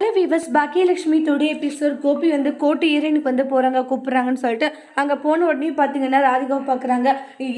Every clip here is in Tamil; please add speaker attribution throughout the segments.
Speaker 1: Hello viewers Baakiyalakshmi today episode Gopi வந்து கோட்டு ஈரனுக்கு வந்து போகிறாங்க கூப்பிட்றாங்கன்னு சொல்லிட்டு அங்கே போன உடனே பார்த்தீங்கன்னா ராதிகாவை பார்க்குறாங்க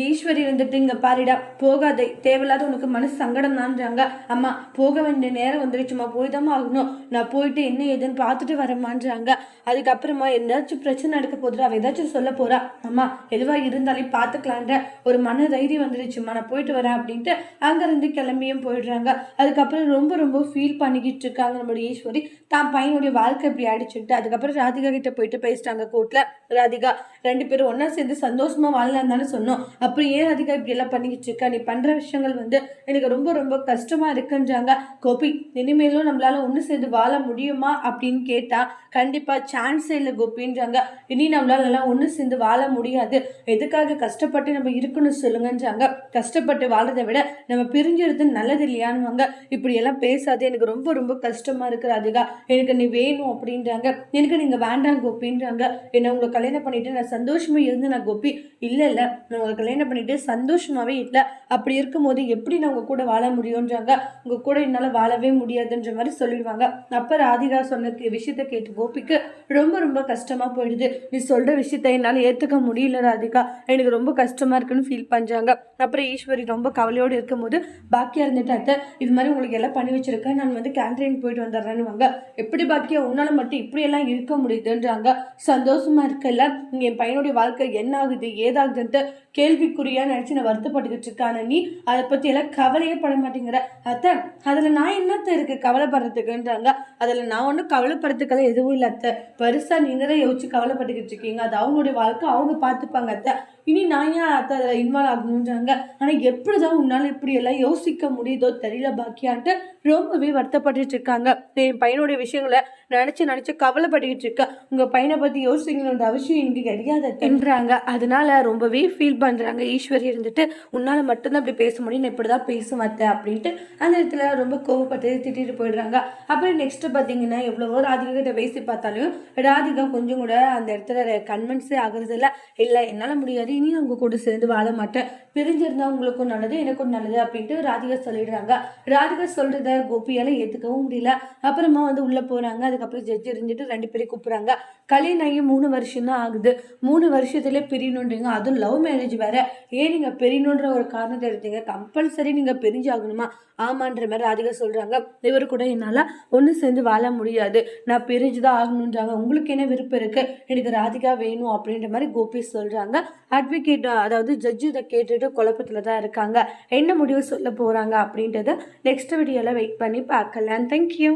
Speaker 1: ஈஸ்வரி வந்துட்டு இங்கே பாரிடா போகாதே தேவையில்லாத உனக்கு மனசு சங்கடம் தான்றாங்க அம்மா போக வேண்டிய நேரம் வந்துருச்சுமா போய் தான் ஆகணும். நான் போயிட்டு என்ன ஏதுன்னு பார்த்துட்டு வரமான்றாங்க. அதுக்கப்புறமா எதாச்சும் பிரச்சனை நடக்க போதுடா அவள் ஏதாச்சும் சொல்ல போகிறா அம்மா எதுவாக இருந்தாலும் பார்த்துக்கலான்ற ஒரு மன தைரியம் வந்துருச்சுமா நான் போயிட்டு வரேன் அப்படின்ட்டு அங்கேருந்து கிளம்பியும் போயிடுறாங்க. அதுக்கப்புறம் ரொம்ப ரொம்ப ஃபீல் பண்ணிக்கிட்டு இருக்காங்க நம்மளுடைய ஈஸ்வரி. தான் பையனுடைய வாழ்க்கை இப்படி ஆயிடுச்சுட்டு அதுக்கப்புறம் ராதிகா கிட்ட போயிட்டு பேசிட்டாங்க கோர்ட்ல ராதிகா ரெண்டு பேரும் ஒன்றா சேர்ந்து சந்தோஷமா வாழலாம் தானே சொன்னோம். அப்புறம் ஏன் ராதிகா இப்படி எல்லாம் பண்ணிக்கிட்டு இருக்கா? நீ பண்ற விஷயங்கள் வந்து எனக்கு ரொம்ப ரொம்ப கஷ்டமா இருக்குன்றாங்க. கோபி இனிமேலும் நம்மளால ஒன்று சேர்ந்து வாழ முடியுமா அப்படின்னு கேட்டா கண்டிப்பா சான்ஸே இல்லை கோபின்றாங்க. இனி நம்மளால எல்லாம் ஒன்று சேர்ந்து வாழ முடியாது. எதுக்காக கஷ்டப்பட்டு நம்ம இருக்கணும் சொல்லுங்கன்றாங்க. கஷ்டப்பட்டு வாழறதை விட நம்ம பிரிஞ்சிருது நல்லது இல்லையான்னுவாங்க. இப்படி எல்லாம் பேசாது எனக்கு ரொம்ப ரொம்ப கஷ்டமா இருக்கு ராதிகா. எனக்கு நீ வேணும் அப்படின்றாங்க. எனக்கு நீங்கள் வேண்டாம் கோபின்றாங்க. என்ன உங்களை கல்யாணம் பண்ணிட்டு நான் சந்தோஷமாக இருந்து நான் கோபி? இல்லை இல்லை. நான் உங்களை கல்யாணம் பண்ணிட்டு சந்தோஷமாகவே இல்லை. அப்படி இருக்கும்போது எப்படி நான் உங்கள் கூட வாழ முடியும்ன்றாங்க. உங்கள் கூட என்னால் வாழவே முடியாதுன்ற மாதிரி சொல்லிடுவாங்க. அப்போ ராதிகா சொன்ன விஷயத்த கேட்டு கோபிக்கு ரொம்ப ரொம்ப கஷ்டமாக போயிடுது. நீ சொல்கிற விஷயத்த என்னால் ஏற்றுக்க முடியல ராதிகா. எனக்கு ரொம்ப கஷ்டமாக இருக்குன்னு ஃபீல் பண்ணுறாங்க அப்புறம் ஈஸ்வரி ரொம்ப கவலையோடு இருக்கும்போது பாக்கியாக இருந்துட்டு அத்தை இது மாதிரி உங்களுக்கு எல்லாம் பண்ணி வச்சுருக்கேன். நான் வந்து கேண்டீன் போயிட்டு வந்துடுறேன்னு எப்படி பாக்கியா உன்னால மட்டும் இப்படி எல்லாம் இருக்க முடியுதுன்றாங்க. சந்தோஷமா இருக்கல. இங்க என் பையனுடைய வாழ்க்கை என்ன ஆகுது ஏதாகுதுன்ட்டு கேள்விக்குறியா நினைச்சு நான் வருத்தப்பட்டுக்கிட்டு இருக்கான நீ. அதை பத்தி எல்லாம் கவலையே பட மாட்டேங்கிற. அத்தை அதுல நான் என்னத்த இருக்கு கவலைப்படுறதுக்குன்றாங்க. அதுல நான் ஒன்றும் கவலைப்படுறதுக்கெல்லாம் எதுவும் இல்லை அத்தை. பெருசா நீங்க தான் யோசிச்சு கவலைப்பட்டுக்கிட்டு இருக்கீங்க. அது அவங்களுடைய வாழ்க்கை அவங்க பார்த்துப்பாங்க அத்தை. இனி நான் ஏன் அத்தை அதில் இன்வால்வ் ஆகணுன்றாங்க ஆனால் எப்படிதான் உன்னால இப்படி எல்லாம் யோசிக்க முடியுதோ தெரியல பாக்கியான்ட்டு ரொம்பவே வருத்தப்பட்டுட்டு இருக்காங்க. என் பையனுடைய விஷயங்களை நினச்சி நினச்சி கவலைப்பட்டுக்கிட்டு இருக்க. உங்கள் பையனை பற்றி யோசிக்கணுன்ற அவசியம் இங்கே கிடையாது என்றாங்க. அதனால ரொம்பவே ஃபீல் பண்ணுறாங்க ஈஸ்வரி இருந்துட்டு உன்னால் மட்டும்தான் அப்படி பேச முடியும். நான் இப்படி தான் பேச மாட்டேன் அப்படின்ட்டு அந்த இடத்துல ரொம்ப கோவப்பட்டு திட்டிட்டு போயிடுறாங்க. அப்புறம் நெக்ஸ்ட் பார்த்தீங்கன்னா எவ்வளவோ ராதிகா கிட்ட பேசி பார்த்தாலும் ராதிகா கொஞ்சம் கூட அந்த இடத்துல கன்வின்ஸே ஆகுறது இல்லை இல்லை என்னால் முடியாது. இனி அவங்க கூட சேர்ந்து வாழ மாட்டேன். பிரிஞ்சிருந்தா உங்களுக்கும் நல்லது எனக்கும் நல்லது அப்படின்ட்டு ராதிகா சொல்லிடுறாங்க. ராதிகா சொல்றத கோபியால ஏத்துக்கவும் முடியல. அப்புறமா வந்து உள்ளே போகிறாங்க அதுக்கப்புறம் ஜட்ஜ் இருந்துட்டு ரெண்டு பேரையும் கூப்பிட்றாங்க. கல்யாணம் ஆகி மூணு வருஷம் தான் ஆகுது. மூணு வருஷத்துல பிரியணுன்றீங்க. அதுவும் லவ் மேரேஜ் வேறு. ஏன் நீங்கள் பிரியணுன்ற ஒரு காரணத்தை எடுத்தீங்க? கம்பல்சரி நீங்கள் பிரிஞ்சாகணுமா? ஆமான்ற மாதிரி ராதிகா சொல்கிறாங்க இவர் கூட என்னால் ஒன்று சேர்ந்து வாழ முடியாது. நான் பிரிஞ்சு தான் ஆகணுன்றாங்க உங்களுக்கு என்ன விருப்பம் இருக்குது எனக்கு ராதிகா வேணும் அப்படின்ற மாதிரி கோபி சொல்கிறாங்க அட்வொகேட் அதாவது ஜட்ஜு இதை கேட்டுட்டு குழப்பத்தில் தான் இருக்காங்க. என்ன முடிவு சொல்ல போகிறாங்க அப்படின்றத நெக்ஸ்ட் வீடியோவில் வெயிட் பண்ணி பார்க்கலாம். தேங்க்யூ